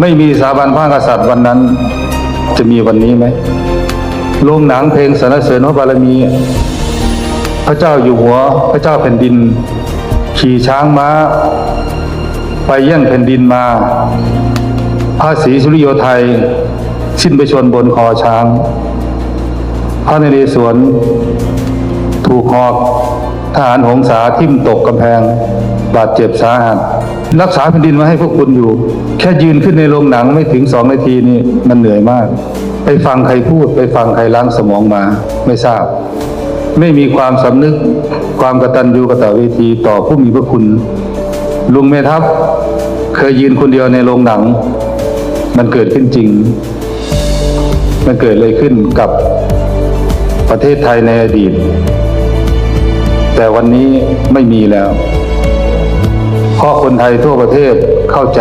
ไม่มีสถาบันพระกษัตริย์วันนั้น จะมีวันนี้ไหมโรงหนังเพลงสรรเสริญพระบารมี พระเจ้าอยู่หัว พระเจ้าแผ่นดิน ขี่ช้างม้า ไปเยี่ยงแผ่นดินมาพระศรีสุริโยไทย สิ้นไปชนบนคอช้าง พระนเรศวรถูกหอกทหารหงสาทิ่มตกกำแพง บาดเจ็บสาหัส รักษาแผ่นดินมาให้พวกคุณอยู่ แค่ยืนขึ้นในโรงหนังไม่ถึงสองนาทีนี่มันเหนื่อยมาก ไปฟังใครพูดไปฟังใครล้างสมองมาไม่ทราบ ไม่มีความสำนึกความกตัญญูกตเวทีต่อผู้มีพระคุณ ลุงเมทัพเคยยืนคนเดียวในโรงหนัง มันเกิดขึ้นจริง มันเกิดอะไรขึ้นกับประเทศไทยในอดีต แต่วันนี้ไม่มีแล้ว เพราะคนไทยทั่วประเทศเข้าใจ